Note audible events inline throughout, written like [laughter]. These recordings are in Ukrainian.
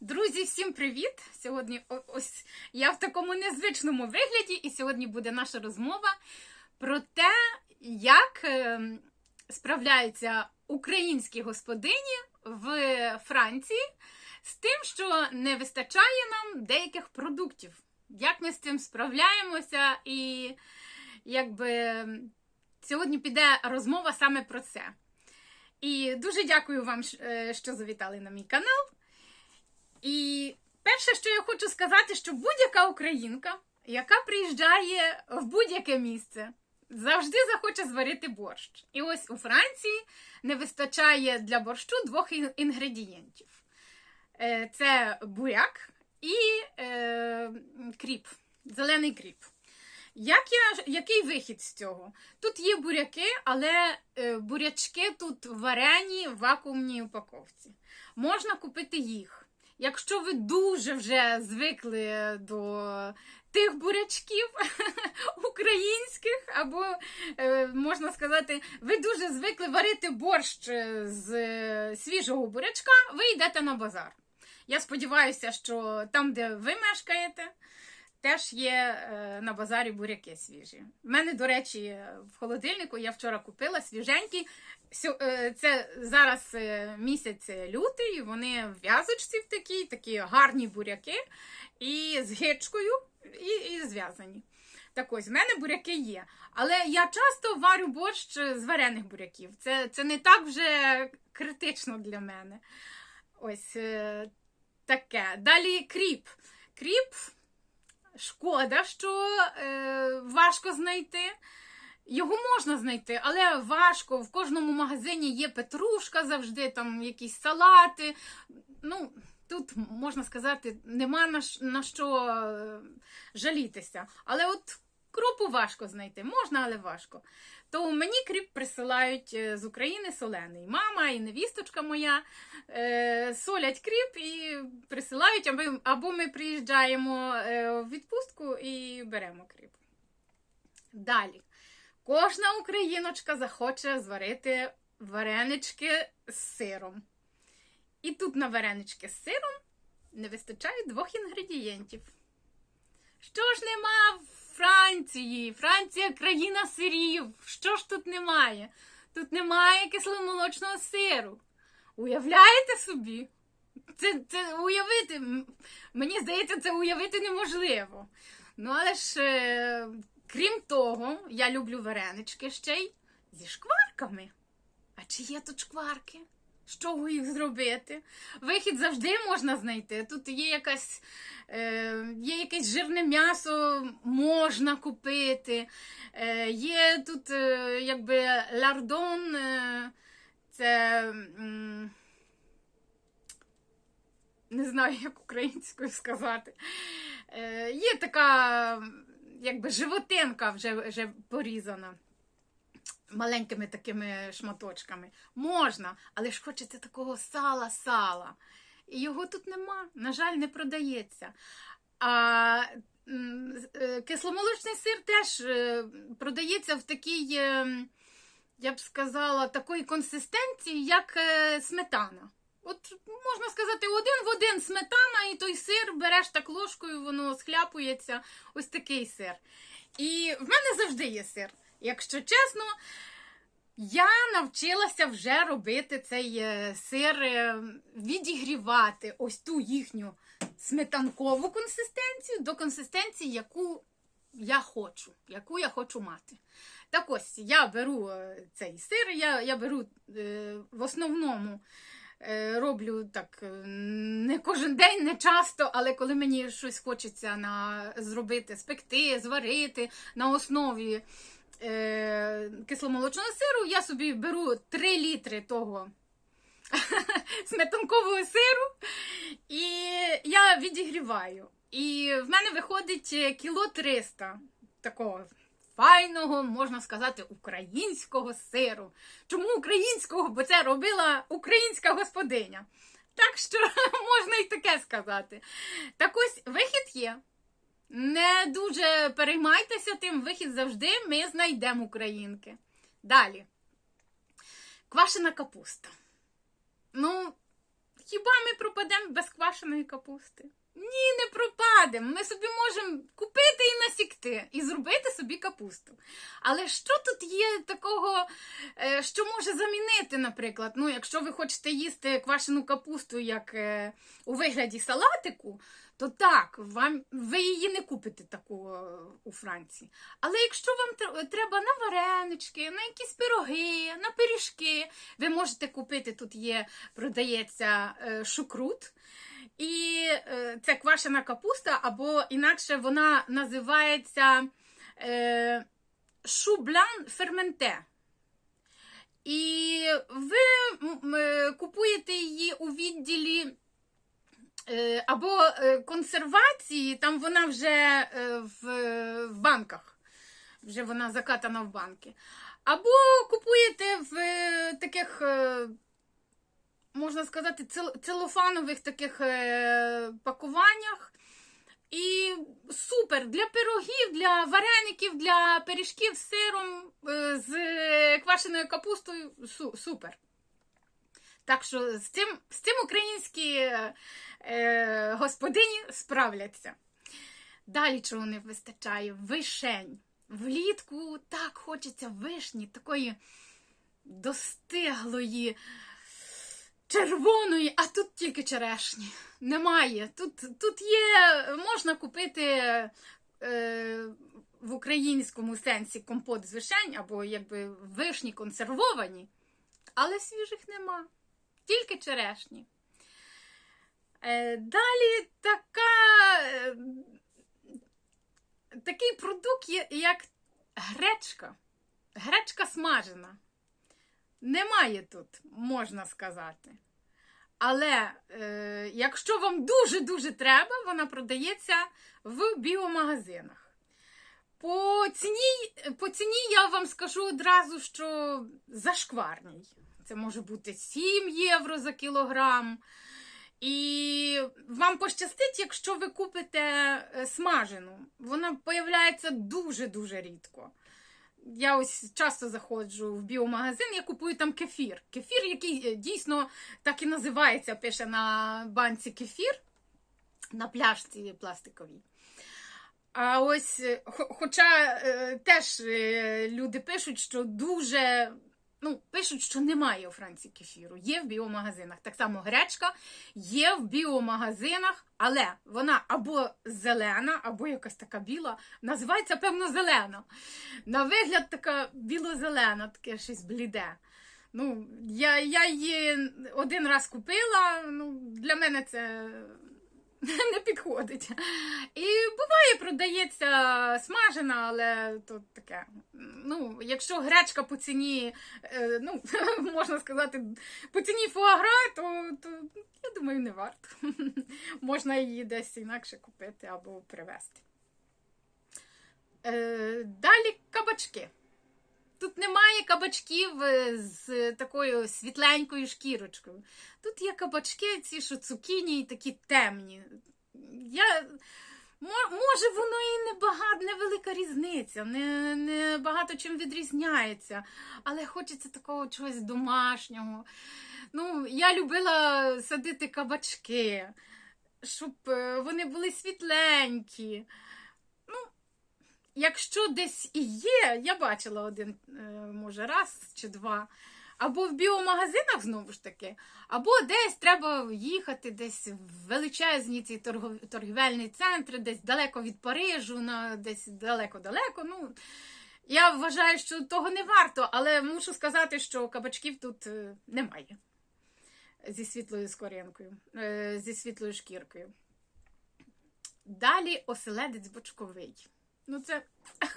Друзі, всім привіт! Сьогодні ось я в такому незвичному вигляді, і сьогодні буде наша розмова про те, як е, справляються українські господині в Франції з тим, що не вистачає нам деяких продуктів. Як ми з цим справляємося, і якби сьогодні піде розмова саме про це. І дуже дякую вам, е, що завітали на мій канал. І перше, що я хочу сказати, що будь-яка українка, яка приїжджає в будь-яке місце, завжди захоче зварити борщ. І ось у Франції не вистачає для борщу двох інгредієнтів: Е, це буряк і е, кріп, зелений кріп. Як я, який вихід з цього? Тут є буряки, але е, бурячки тут варені в вакуумній упаковці. Можна купити їх. Якщо ви дуже вже звикли до тих бурячків [laughs] українських, або, е, можна сказати, ви дуже звикли варити борщ е, з е, свіжого бурячка, ви йдете на базар. Я сподіваюся, що там, де ви мешкаєте, теж є на базарі буряки свіжі. У мене, до речі, в холодильнику я вчора купила свіженькі. Е, Це зараз е, місяць лютий, вони в в'язочці в такій, такі гарні буряки, і з гичкою, і, і зв'язані. Так ось, в мене буряки є. Але я часто варю борщ з варених буряків. Це, це не так вже критично для мене. Ось е, таке. Далі кріп. Кріп шкода, що е, важко знайти. Його можна знайти, але важко. В кожному магазині є петрушка завжди, там якісь салати. Ну, тут, можна сказати, нема на, на що е, жалітися. Але от кропу важко знайти. Можна, але важко. То мені кріп присилають е, з України солений. Мама і невісточка моя е, солять кріп і присилають, або, ми приїжджаємо е, в відпустку і беремо кріп. Далі. Кожна україночка захоче зварити варенички з сиром. І тут на варенички з сиром не вистачає двох інгредієнтів. Що ж нема в Франції? Франція країна сирів. Що ж тут немає? Тут немає кисломолочного сиру. Уявляєте собі? Це, це уявити, мені здається, це уявити неможливо. Ну, але ж, е, крім того, я люблю варенички ще й зі шкварками. А чи є тут шкварки? З чого їх зробити? Вихід завжди можна знайти. Тут є якась, е, є якесь жирне м'ясо, можна купити. Е, є тут е, якби лардон, е, це. м, не знаю, як українською сказати. Е, є така, якби животинка вже, вже порізана. Маленькими такими шматочками. Можна, але ж хочеться такого сала-сала. І його тут нема, на жаль, не продається. А е, кисломолочний сир теж е, продається в такій, е, я б сказала, такої консистенції, як сметана. От можна сказати, один в один сметана, і той сир береш так ложкою, воно схляпується. Ось такий сир. І в мене завжди є сир. Якщо чесно, я навчилася вже робити цей е, сир, е, відігрівати ось ту їхню сметанкову консистенцію до консистенції, яку я хочу, яку я хочу мати. Так ось я беру е, цей сир, я, я беру е, в основному. Е, Роблю так е, не кожен день, не часто, але коли мені щось хочеться на, зробити, спекти, зварити на основі е, кисломолочного сиру, я собі беру 3 літри того [laughs] сметанкового сиру і я відігріваю. І в мене виходить е, кіло 300 такого файного, можна сказати, українського сиру. Чому українського? Бо це робила українська господиня. Так що [laughs] можна і таке сказати. Так ось вихід є. Не дуже переймайтеся тим, вихід завжди ми знайдемо українки. Далі. Квашена капуста. Ну, хіба ми пропадемо без квашеної капусти? Ні, не пропадемо. Ми собі можемо купити і насікти, і зробити собі капусту. Але що тут є такого, е, що може замінити, наприклад, ну, якщо ви хочете їсти квашену капусту як е, у вигляді салатику, то так, вам, ви її не купите таку е, у Франції. Але якщо вам треба на варенички, на якісь пироги, на пиріжки, ви можете купити, тут є, продається шукрут. І е, це квашена капуста, або інакше вона називається е, шублян ферменте. І ви е, купуєте її у відділі е, або консервації, там вона вже в, банках, вже вона закатана в банки. Або купуєте в таких, можна сказати, целофанових таких е, пакуваннях. І супер для пирогів, для вареників, для пиріжків з сиром, е, з квашеною капустою. Супер. Так що з цим, з цим українські е, е, господині справляться. Далі чого не вистачає? Вишень. Влітку так хочеться вишні, такої достиглої, червоної, а тут тільки черешні. Немає. Тут, тут є, можна купити е, в українському сенсі компот з вишень, або якби вишні консервовані, але свіжих нема. Тільки черешні. Е, далі така, е, такий продукт, є, як гречка. Гречка смажена. Немає тут, можна сказати. Але е, якщо вам дуже-дуже треба, вона продається в біомагазинах. По ціні, по ціні я вам скажу одразу, що зашкварній. Це може бути 7 євро за кілограм. І вам пощастить, якщо ви купите е, смажену. Вона появляється дуже-дуже рідко. Я ось часто заходжу в біомагазин, я купую там кефір. Кефір, який е, дійсно так і називається, пише на банці кефір на пляшці пластиковій. А ось, е, хоча е, теж люди пишуть, що дуже. Ну, пишуть, що немає у Франції кефіру. Є в біомагазинах. Так само гречка є в біомагазинах, але вона або зелена, або якась така біла. Називається, певно, зелена. На вигляд така біло-зелена, таке щось бліде. Ну, я, я її один раз купила, ну, для мене це [laughs] не підходить. І буває, продається смажена, але то таке. Ну, якщо гречка по ціні, е, ну, [laughs] можна сказати, по ціні фуагра, то, то я думаю, не варто. [laughs] Можна її десь інакше купити або привезти. Е, далі кабачки. Тут немає кабачків е, з такою світленькою шкірочкою. Тут є кабачки, ці що цукіні, такі темні. Я... Може, воно і не багато, невелика різниця, не, не багато чим відрізняється, але хочеться такого чогось домашнього. Ну, я любила садити кабачки, щоб е, вони були світленькі. Якщо десь і є, я бачила один, е, може, раз чи два. Або в біомагазинах знову ж таки, або десь треба їхати, десь в величезні ці торгівельні центри, десь далеко від Парижу, на десь далеко-далеко. Ну, я вважаю, що того не варто, але мушу сказати, що кабачків тут е, немає зі світлою скоринкою, е, зі світлою шкіркою. Далі оселедець бочковий. Ну, це. [laughs]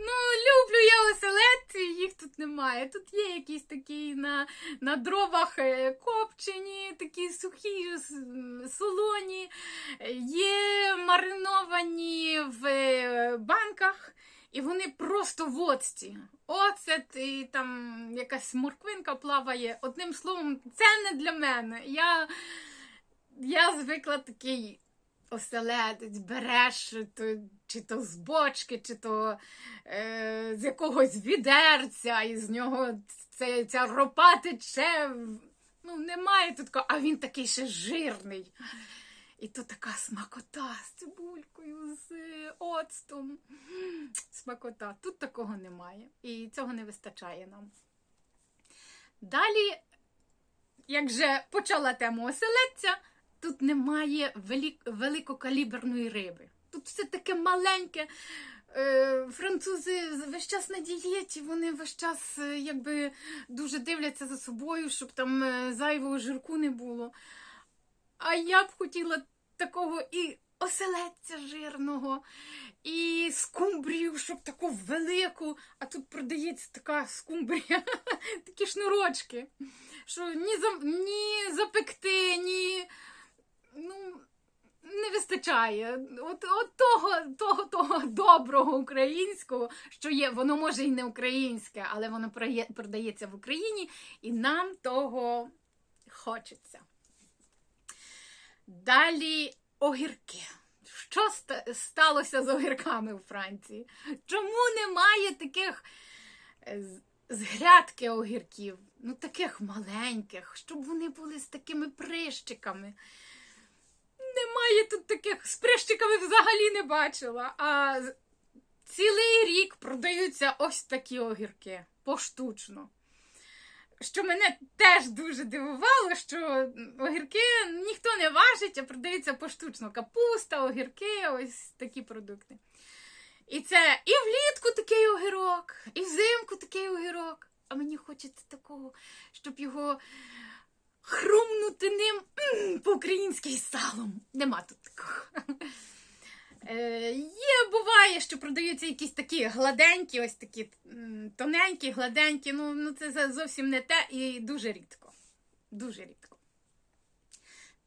Ну, люблю я оселедці, їх тут немає. Тут є якісь такі на, на дровах е, копчені, такі сухі, солоні, є мариновані в е, банках, і вони просто в оцті. Оцет і там якась морквинка плаває. Одним словом, це не для мене. Я, я звикла такий оселедець, береш то, чи то з бочки, чи то е, з якогось відерця, і з нього це, ця ропа тече. Ну, немає тут а він такий ще жирний. І то така смакота з цибулькою, з оцтом. Смакота. Тут такого немає. І цього не вистачає нам. Далі, як вже почала тему оселедця, тут немає велик, великокаліберної риби. Тут все таке маленьке. Е, Французи весь час на дієті, вони весь час е, якби дуже дивляться за собою, щоб там е, зайвого жирку не було. А я б хотіла такого і оселедця жирного, і скумбрію, щоб таку велику, а тут продається така скумбрія, [laughs] такі шнурочки, що ні запекти, ні. Ну, не вистачає. От, от того, того, того доброго українського, що є, воно може і не українське, але воно продається в Україні, і нам того хочеться. Далі огірки. Що сталося з огірками у Франції? Чому немає таких е, з- грядки огірків? Ну, таких маленьких, щоб вони були з такими прищиками. Немає тут таких з прищиками взагалі не бачила. А цілий рік продаються ось такі огірки поштучно. Що мене теж дуже дивувало, що огірки ніхто не важить, а продаються поштучно. Капуста, огірки, ось такі продукти. І це і влітку такий огірок, і взимку такий огірок. А мені хочеться такого, щоб його хрумнути ним по-українськи салом. Нема тут такого. Е, є, буває, що продаються якісь такі гладенькі, ось такі тоненькі, гладенькі. Ну, ну це зовсім не те і дуже рідко. Дуже рідко.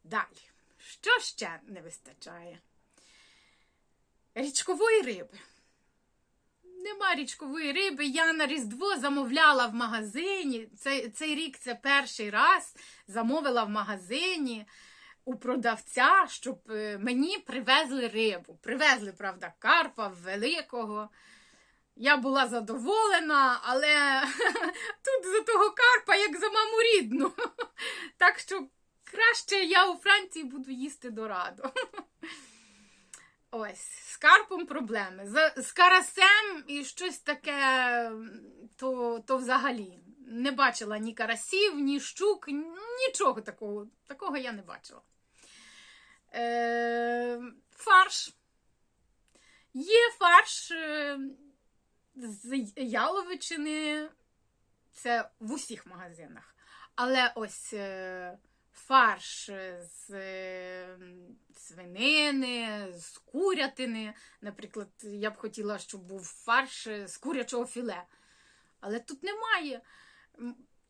Далі. Що ще не вистачає? Річкової риби. Нема річкової риби. Я на Різдво замовляла в магазині. Цей, цей рік це перший раз замовила в магазині у продавця, щоб е, мені привезли рибу. Привезли, правда, карпа великого. Я була задоволена, але [laughs] тут за того карпа, як за маму рідну. [laughs] Так що краще я у Франції буду їсти дораду. [laughs] Ось, з карпом проблеми. З, з карасем і щось таке, то, то взагалі не бачила ні карасів, ні щук, нічого такого. Такого я не бачила. Е, фарш. Є фарш е, з яловичини. Це в усіх магазинах. Але ось е, фарш з е, свинини, з курятини. Наприклад, я б хотіла, щоб був фарш з курячого філе. Але тут немає.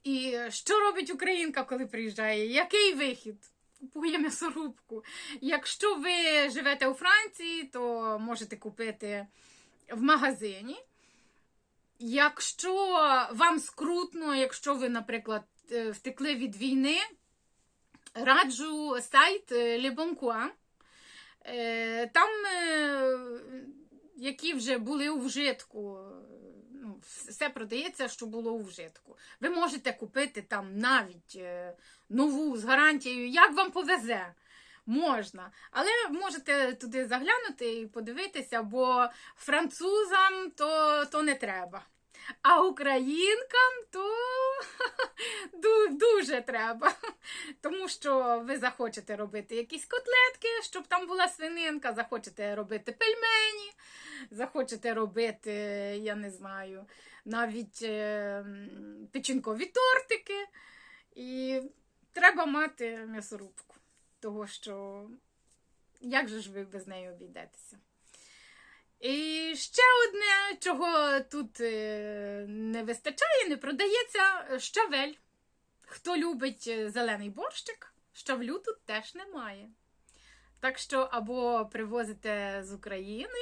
І що робить українка, коли приїжджає? Який вихід? Купує м'ясорубку. Якщо ви живете у Франції, то можете купити в магазині. Якщо вам скрутно, якщо ви, наприклад, е, втекли від війни, раджу сайт е, Coin. Е, Там, е, які вже були у вжитку, ну, все продається, що було у вжитку. Ви можете купити там навіть нову з гарантією, як вам повезе. Можна, але можете туди заглянути і подивитися, бо французам то, то не треба. А українкам то [laughs] дуже треба. Тому що ви захочете робити якісь котлетки, щоб там була свининка, захочете робити пельмені, захочете робити, я не знаю, навіть е, печінкові тортики. І треба мати м'ясорубку, того що як же ж ви без неї обійдетеся? І ще одне, чого тут е, не вистачає, не продається щавель. Хто любить е, зелений борщик, щавлю тут теж немає. Так що або привозите з України,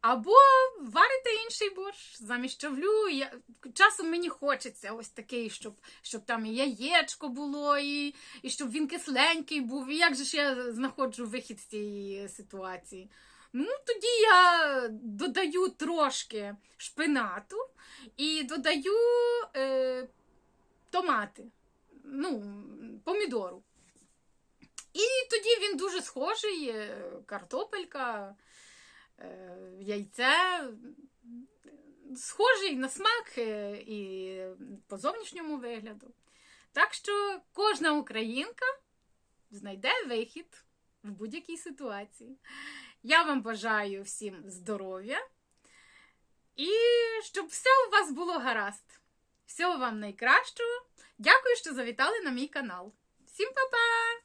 або варите інший борщ замість щавлю. Я... Часом мені хочеться ось такий, щоб, щоб там і яєчко було, і, і щоб він кисленький був. І як же ж я знаходжу вихід з цієї ситуації? Ну, тоді я додаю трошки шпинату і додаю е, томати. ну, помідору. І тоді він дуже схожий, е, картопелька, е, яйце, схожий на смак е, і по зовнішньому вигляду. Так що кожна українка знайде вихід в будь-якій ситуації. Я вам бажаю всім здоров'я і щоб все у вас було гаразд. Всього вам найкращого. Дякую, що завітали на мій канал. Всім па-па!